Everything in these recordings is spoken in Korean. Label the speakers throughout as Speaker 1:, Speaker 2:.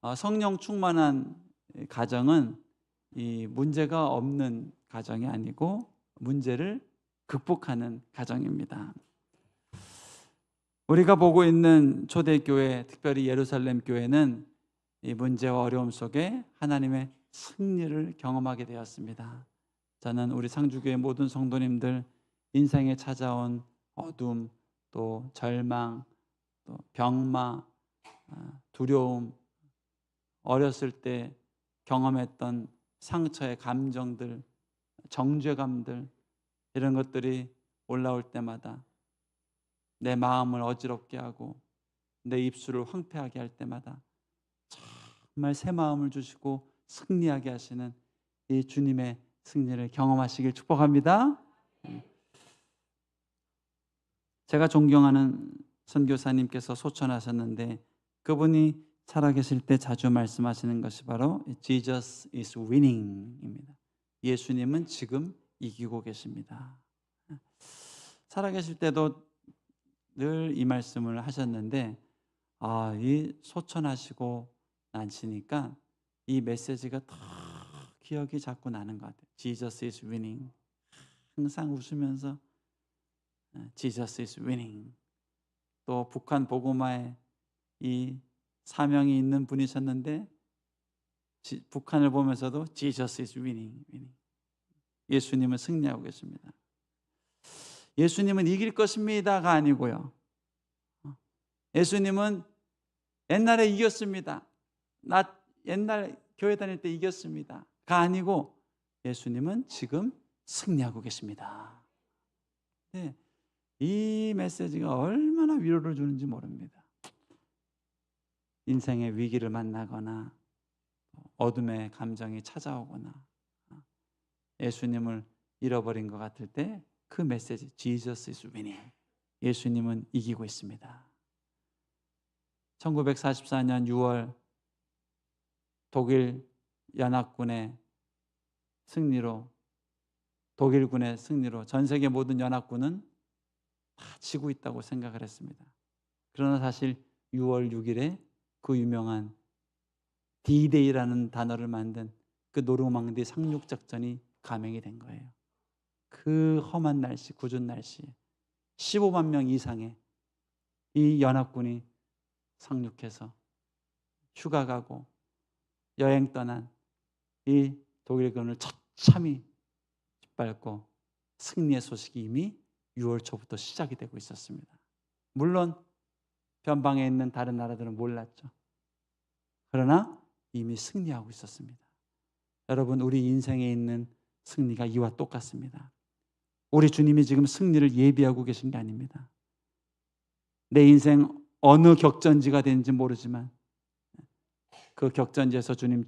Speaker 1: 어, 성령 충만한 가정은 이 문제가 없는 가정이 아니고 문제를 극복하는 가정입니다. 우리가 보고 있는 초대교회, 특별히 예루살렘 교회는 이 문제와 어려움 속에 하나님의 승리를 경험하게 되었습니다. 저는 우리 상주교회 모든 성도님들 인생에 찾아온 어둠, 또 절망, 또 병마, 아, 두려움, 어렸을 때 경험했던 상처의 감정들, 정죄감들 이런 것들이 올라올 때마다 내 마음을 어지럽게 하고 내 입술을 황폐하게 할 때마다 정말 새 마음을 주시고 승리하게 하시는 이 주님의 승리를 경험하시길 축복합니다. 제가 존경하는 선교사님께서 소천하셨는데 그분이 살아계실 때 자주 말씀하시는 것이 바로 Jesus is winning입니다. 예수님은 지금 이기고 계십니다. 살아계실 때도 늘 이 말씀을 하셨는데 아, 이 소천하시고 나시니까 이 메시지가 더 기억이 자꾸 나는 것 같아요. Jesus is winning. 항상 웃으면서 Jesus is winning. 또 북한 보고마에 이 사명이 있는 분이셨는데 지, 북한을 보면서도 Jesus is winning, winning. 예수님은 승리하고 계십니다. 예수님은 이길 것입니다가 아니고요. 예수님은 옛날에 이겼습니다. 나 옛날 교회 다닐 때 이겼습니다. 가 아니고 예수님은 지금 승리하고 계십니다. 네, 이 메시지가 얼마나 위로를 주는지 모릅니다. 인생의 위기를 만나거나 어둠의 감정이 찾아오거나 예수님을 잃어버린 것 같을 때 그 메시지 Jesus is winning. 예수님은 이기고 있습니다. 1944년 6월 독일 연합군의 승리로 독일군의 승리로 전 세계 모든 연합군은 다 지고 있다고 생각을 했습니다. 그러나 사실 6월 6일에 그 유명한 D-Day라는 단어를 만든 그 노르망디 상륙 작전이 감행이 된 거예요. 그 험한 날씨, 궂은 날씨, 15만 명 이상의 이 연합군이 상륙해서 휴가 가고 여행 떠난 이 독일군을 처참히 짓밟고 승리의 소식이 이미 6월 초부터 시작이 되고 있었습니다. 물론 변방에 있는 다른 나라들은 몰랐죠. 그러나 이미 승리하고 있었습니다. 여러분, 우리 인생에 있는 승리가 이와 똑같습니다. 우리 주님이 지금 승리를 예비하고 계신 게 아닙니다. 내 인생 어느 격전지가 되는지 모르지만 그 격전지에서 주님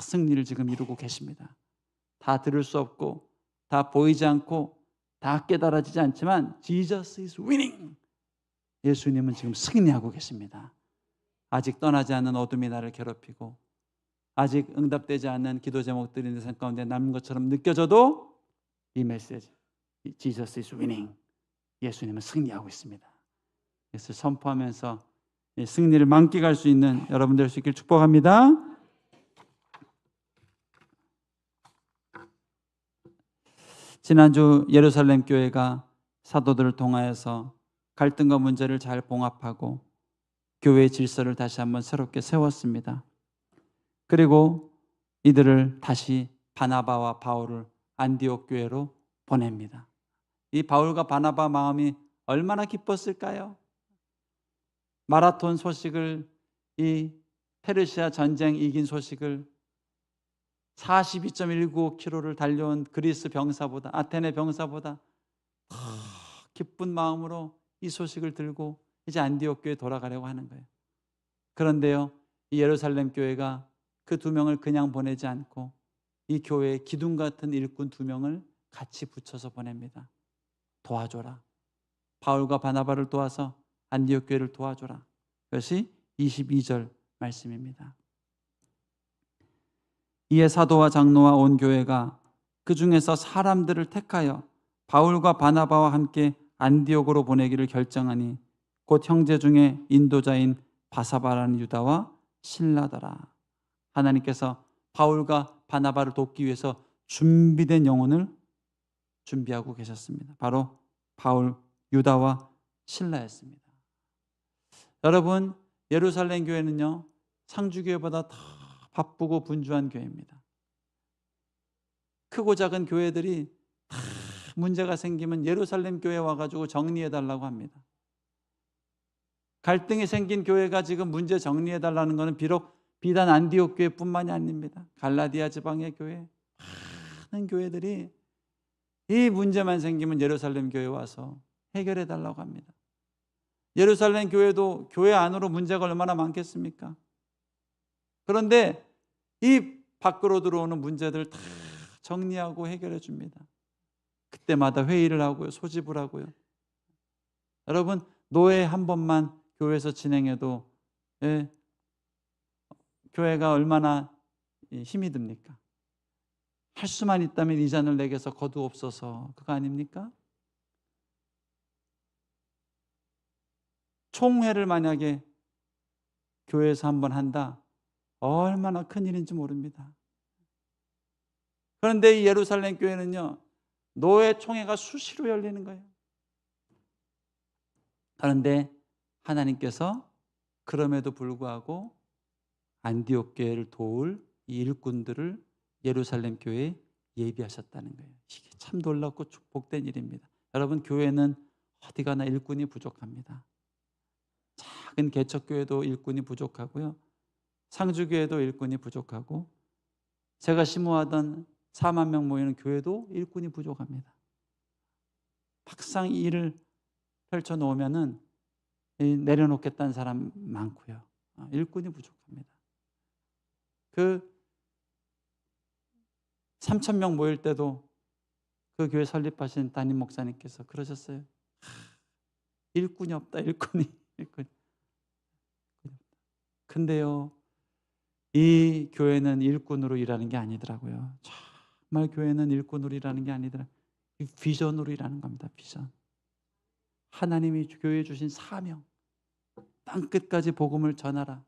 Speaker 1: 승리를 지금 이루고 계십니다. 다 들을 수 없고 다 보이지 않고 다 깨달아지지 않지만 Jesus is winning. 예수님은 지금 승리하고 계십니다. 아직 떠나지 않는 어둠이 나를 괴롭히고 아직 응답되지 않는 기도 제목들이 내 삶 가운데 남은 것처럼 느껴져도 이 메시지 Jesus is winning. 예수님은 승리하고 있습니다. 그래서 선포하면서 승리를 만끽할 수 있는 여러분들 수 있길 축복합니다. 지난주 예루살렘 교회가 사도들을 통하여서 갈등과 문제를 잘 봉합하고 교회의 질서를 다시 한번 새롭게 세웠습니다. 그리고 이들을 다시 바나바와 바울을 안디옥 교회로 보냅니다. 이 바울과 바나바 마음이 얼마나 기뻤을까요? 마라톤 소식을 이 페르시아 전쟁 이긴 소식을 42.195km를 달려온 그리스 병사보다 아테네 병사보다 더 기쁜 마음으로 이 소식을 들고 이제 안디옥 교회 돌아가려고 하는 거예요. 그런데요, 이 예루살렘 교회가 그 두 명을 그냥 보내지 않고 이 교회에 기둥 같은 일꾼 두 명을 같이 붙여서 보냅니다. 도와줘라. 바울과 바나바를 도와서 안디옥 교회를 도와줘라. 그것이 22절 말씀입니다. 이에 사도와 장로와 온 교회가 그 중에서 사람들을 택하여 바울과 바나바와 함께 안디옥으로 보내기를 결정하니 곧 형제 중에 인도자인 바사바라는 유다와 신라더라. 하나님께서 바울과 바나바를 돕기 위해서 준비된 영혼을 준비하고 계셨습니다. 바로 바울, 유다와 신라였습니다. 여러분, 예루살렘 교회는요, 상주교회보다 더 바쁘고 분주한 교회입니다. 크고 작은 교회들이 다 문제가 생기면 예루살렘 교회 와가지고 정리해 달라고 합니다. 갈등이 생긴 교회가 지금 문제 정리해 달라는 것은 비록 비단 안디옥 교회뿐만이 아닙니다. 갈라디아 지방의 교회 많은 교회들이 이 문제만 생기면 예루살렘 교회 와서 해결해 달라고 합니다. 예루살렘 교회도 교회 안으로 문제가 얼마나 많겠습니까? 그런데 이 밖으로 들어오는 문제들 다 정리하고 해결해 줍니다. 그때마다 회의를 하고요. 소집을 하고요. 여러분, 노예 한 번만 교회에서 진행해도 예, 교회가 얼마나 힘이 듭니까? 할 수만 있다면 이 잔을 내게서 거두옵소서 그거 아닙니까? 총회를 만약에 교회에서 한 번 한다 얼마나 큰 일인지 모릅니다. 그런데 이 예루살렘 교회는요 노예 총회가 수시로 열리는 거예요. 그런데 하나님께서 그럼에도 불구하고 안디옥 교회를 도울 이 일꾼들을 예루살렘 교회에 예비하셨다는 거예요. 이게 참 놀랍고 축복된 일입니다. 여러분 교회는 어디 가나 일꾼이 부족합니다. 작은 개척 교회도 일꾼이 부족하고요. 상주 교회도 일꾼이 부족하고 제가 심호하던 4만 명 모이는 교회도 일꾼이 부족합니다. 막상 이 일을 펼쳐 놓으면은 내려놓겠다는 사람 많고요. 어, 일꾼이 부족합니다. 그 3천 명 모일 때도 그 교회 설립하신 담임 목사님께서 그러셨어요. 일꾼이 없다, 일꾼이. 일꾼이. 근데요, 이 교회는 일꾼으로 일하는 게 아니더라고요. 정말 교회는 일꾼으로 일하는 게 아니더라. 비전으로 일하는 겁니다, 비전. 하나님이 교회에 주신 사명. 땅 끝까지 복음을 전하라.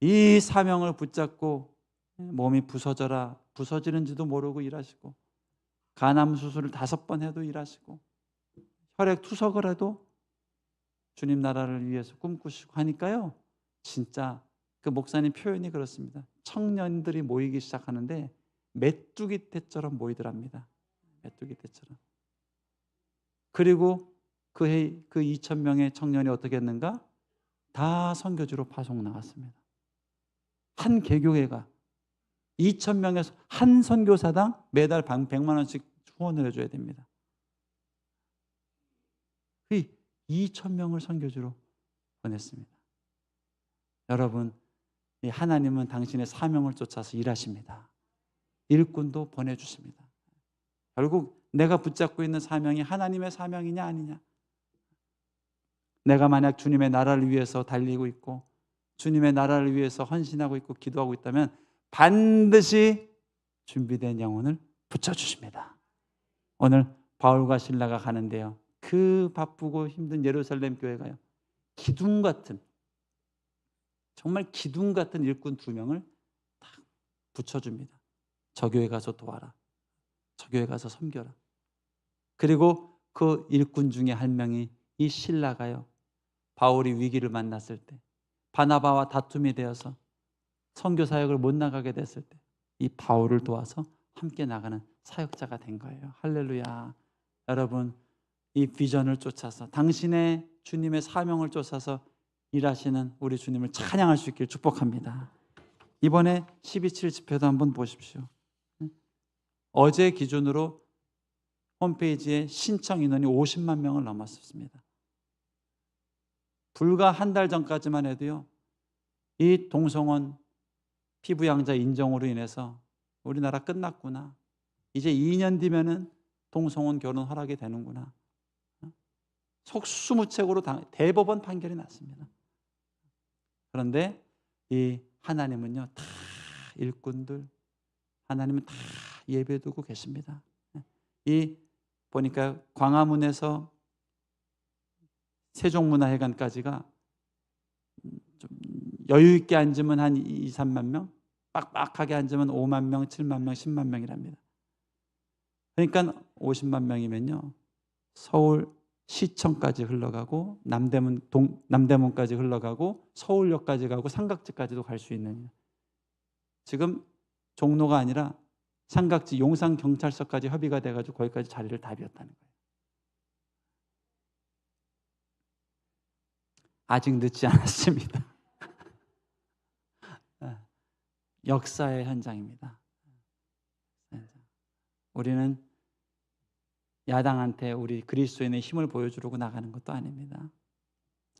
Speaker 1: 이 사명을 붙잡고 몸이 부서져라 부서지는지도 모르고 일하시고 간암 수술을 다섯 번 해도 일하시고 혈액 투석을 해도 주님 나라를 위해서 꿈꾸시고 하니까요. 진짜 그 목사님 표현이 그렇습니다. 청년들이 모이기 시작하는데 메뚜기 떼처럼 모이더랍니다. 메뚜기 떼처럼. 그리고 그 해, 그 2천 명의 청년이 어떻게 했는가? 다 선교지로 파송 나갔습니다. 한 개교회가 2천 명에서 한 선교사당 매달 100만 원씩 후원을 해줘야 됩니다. 그 2천 명을 선교지로 보냈습니다. 여러분, 하나님은 당신의 사명을 쫓아서 일하십니다. 일꾼도 보내주십니다. 결국 내가 붙잡고 있는 사명이 하나님의 사명이냐 아니냐. 내가 만약 주님의 나라를 위해서 달리고 있고 주님의 나라를 위해서 헌신하고 있고 기도하고 있다면 반드시 준비된 영혼을 붙여주십니다. 오늘 바울과 신라가 가는데요. 그 바쁘고 힘든 예루살렘 교회가요. 기둥 같은 정말 기둥 같은 일꾼 두 명을 딱 붙여줍니다. 저 교회 가서 도와라. 저 교회 가서 섬겨라. 그리고 그 일꾼 중에 한 명이 이 신라가요. 바울이 위기를 만났을 때 바나바와 다툼이 되어서 선교 사역을 못 나가게 됐을 때 이 바울을 도와서 함께 나가는 사역자가 된 거예요. 할렐루야. 여러분 이 비전을 쫓아서 당신의 주님의 사명을 쫓아서 일하시는 우리 주님을 찬양할 수 있길 축복합니다. 이번에 12.7 집회도 한번 보십시오. 어제 기준으로 홈페이지에 신청 인원이 50만 명을 넘었습니다. 불과 한 달 전까지만 해도요. 이 동성원 피부양자 인정으로 인해서 우리나라 끝났구나. 이제 2년 뒤면은 동성원 결혼 허락이 되는구나. 속수무책으로 대법원 판결이 났습니다. 그런데 이 하나님은요 다 일꾼들 하나님은 다 예배 두고 계십니다. 이 보니까 광화문에서 세종문화회관까지가 좀 여유 있게 앉으면 한 2, 3만 명, 빡빡하게 앉으면 5만 명, 7만 명, 10만 명이랍니다. 그러니까 50만 명이면요. 서울 시청까지 흘러가고 남대문 동 남대문까지 흘러가고 서울역까지 가고 삼각지까지도 갈 수 있는 지금 종로가 아니라 삼각지 용산 경찰서까지 협의가 돼 가지고 거기까지 자리를 다 비웠다는 거예요. 아직 늦지 않았습니다. 역사의 현장입니다. 우리는 야당한테 우리 그리스도인의 힘을 보여주려고 나가는 것도 아닙니다.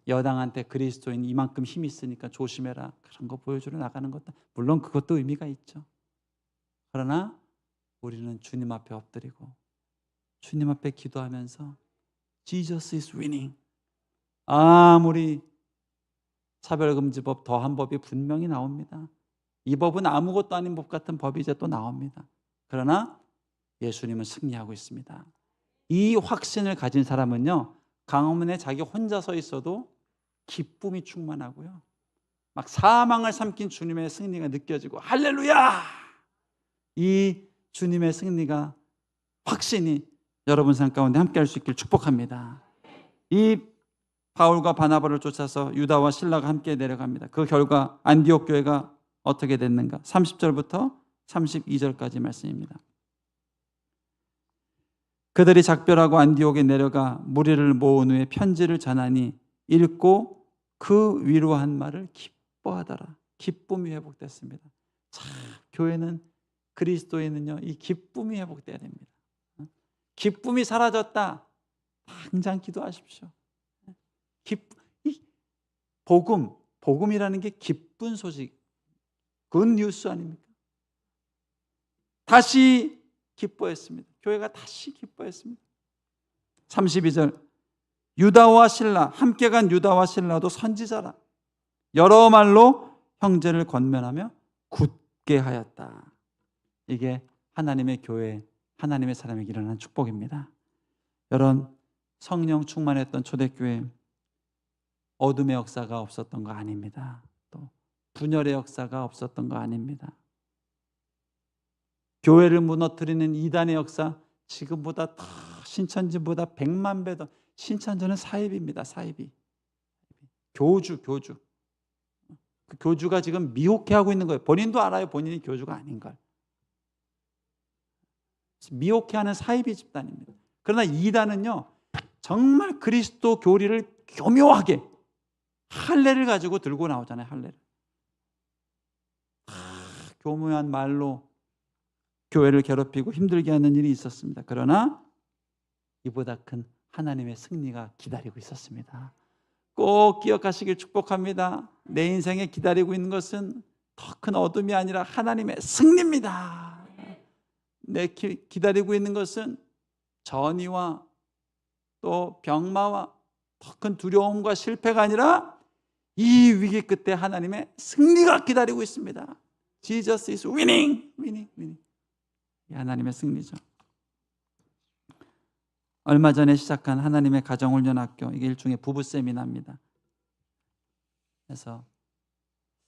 Speaker 1: 여당한테 그리스도인 이만큼 힘 있으니까 조심해라 그런 거 보여주러 나가는 것도 물론 그것도 의미가 있죠. 그러나 우리는 주님 앞에 엎드리고 주님 앞에 기도하면서 Jesus is winning. 아무리 차별금지법 더한 법이 분명히 나옵니다. 이 법은 아무것도 아닌 법 같은 법이 이제 또 나옵니다. 그러나 예수님은 승리하고 있습니다. 이 확신을 가진 사람은요, 강화문에 자기 혼자 서 있어도 기쁨이 충만하고요. 막 사망을 삼킨 주님의 승리가 느껴지고 할렐루야! 이 주님의 승리가 확신이 여러분 삶 가운데 함께 할 수 있길 축복합니다. 이 바울과 바나바를 쫓아서 유다와 신라가 함께 내려갑니다. 그 결과 안디옥 교회가 어떻게 됐는가? 30절부터 32절까지 말씀입니다. 그들이 작별하고 안디옥에 내려가 무리를 모은 후에 편지를 전하니 읽고 그 위로한 말을 기뻐하더라. 기쁨이 회복됐습니다. 참 교회는 그리스도에는요 이 기쁨이 회복돼야 됩니다. 기쁨이 사라졌다. 당장 기도하십시오. 기, 이 복음, 복음이라는 게 기쁜 소식, 굿 뉴스 아닙니까? 다시 기뻐했습니다. 교회가 다시 기뻐했습니다. 32절 유다와 신라 함께 간 유다와 신라도 선지자라 여러 말로 형제를 권면하며 굳게 하였다. 이게 하나님의 교회, 하나님의 사람에게 일어난 축복입니다. 여러분 성령 충만했던 초대교회 어둠의 역사가 없었던 거 아닙니다. 또 분열의 역사가 없었던 거 아닙니다. 교회를 무너뜨리는 이단의 역사 지금보다 더 신천지보다 백만 배 더 신천지는 사입입니다. 사입이 교주 교주 그 교주가 지금 미혹해 하고 있는 거예요. 본인도 알아요. 본인이 교주가 아닌 걸 미혹해하는 사입이 집단입니다. 그러나 이단은요 정말 그리스도 교리를 교묘하게 할례를 가지고 들고 나오잖아요. 할례를 교묘한 말로 교회를 괴롭히고 힘들게 하는 일이 있었습니다. 그러나 이보다 큰 하나님의 승리가 기다리고 있었습니다. 꼭 기억하시길 축복합니다. 내 인생에 기다리고 있는 것은 더 큰 어둠이 아니라 하나님의 승리입니다. 내 기, 기다리고 있는 것은 전이와 또 병마와 더 큰 두려움과 실패가 아니라 이 위기 끝에 하나님의 승리가 기다리고 있습니다. Jesus is winning, winning, winning. 하나님의 승리죠. 얼마 전에 시작한 하나님의 가정훈련학교 이게 일종의 부부 세미나입니다. 그래서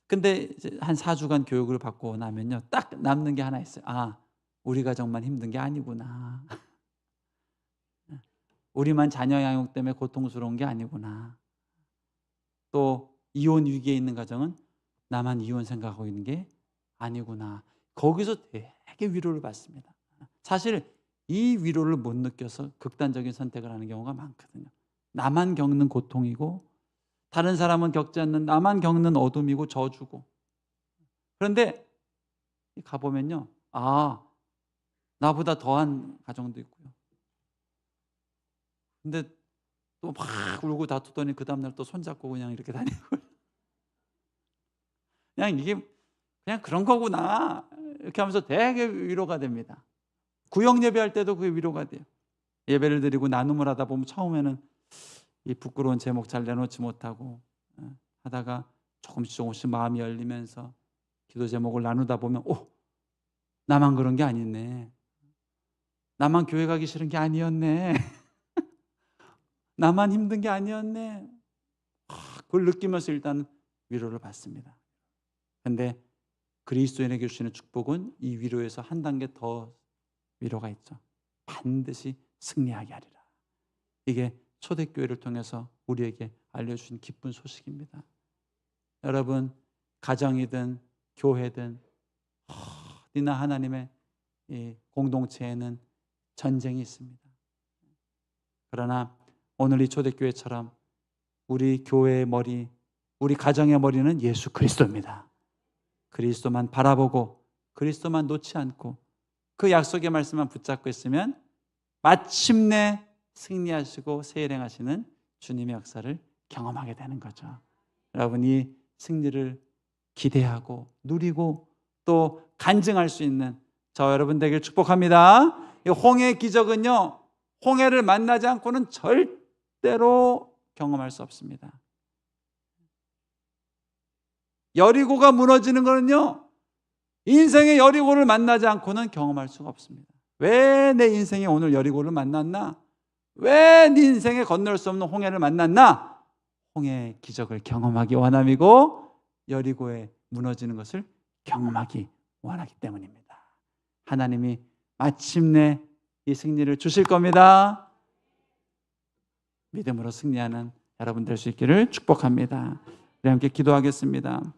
Speaker 1: 근데 한 4주간 교육을 받고 나면요. 딱 남는 게 하나 있어요. 아, 우리 가정만 힘든 게 아니구나. 우리만 자녀 양육 때문에 고통스러운 게 아니구나. 또 이혼 위기에 있는 가정은 나만 이혼 생각하고 있는 게 아니구나. 거기서 되게 위로를 받습니다. 사실 이 위로를 못 느껴서 극단적인 선택을 하는 경우가 많거든요. 나만 겪는 고통이고 다른 사람은 겪지 않는 나만 겪는 어둠이고 저주고 그런데 가보면요. 아, 나보다 더한 가정도 있고요. 근데 또 막 울고 다투더니 그 다음날 또 손잡고 그냥 이렇게 다니고 그냥 이게 그냥 그런 거구나 이렇게 하면서 되게 위로가 됩니다. 구역 예배할 때도 그게 위로가 돼요. 예배를 드리고 나눔을 하다 보면 처음에는 이 부끄러운 제목 잘 내놓지 못하고 어, 하다가 조금씩 조금씩 마음이 열리면서 기도 제목을 나누다 보면 오 나만 그런 게 아니네. 나만 교회 가기 싫은 게 아니었네. 나만 힘든 게 아니었네. 그걸 느끼면서 일단 위로를 받습니다. 근데 그리스도인에게 주시는 축복은 이 위로에서 한 단계 더 위로가 있죠. 반드시 승리하게 하리라. 이게 초대교회를 통해서 우리에게 알려주신 기쁜 소식입니다. 여러분 가정이든 교회든 어디나 하나님의 이 공동체에는 전쟁이 있습니다. 그러나 오늘 이 초대교회처럼 우리 교회의 머리, 우리 가정의 머리는 예수 그리스도입니다. 그리스도만 바라보고 그리스도만 놓지 않고 그 약속의 말씀만 붙잡고 있으면 마침내 승리하시고 세일행하시는 주님의 역사를 경험하게 되는 거죠. 여러분 이 승리를 기대하고 누리고 또 간증할 수 있는 저 여러분 되길 축복합니다. 이 홍해 기적은요. 홍해를 만나지 않고는 절대로 경험할 수 없습니다. 여리고가 무너지는 거는요. 인생의 여리고를 만나지 않고는 경험할 수가 없습니다. 왜 내 인생에 오늘 여리고를 만났나? 왜 네 인생에 건널 수 없는 홍해를 만났나? 홍해의 기적을 경험하기 원함이고 여리고에 무너지는 것을 경험하기 원하기 때문입니다. 하나님이 마침내 이 승리를 주실 겁니다. 믿음으로 승리하는 여러분 될 수 있기를 축복합니다. 우리 함께 기도하겠습니다.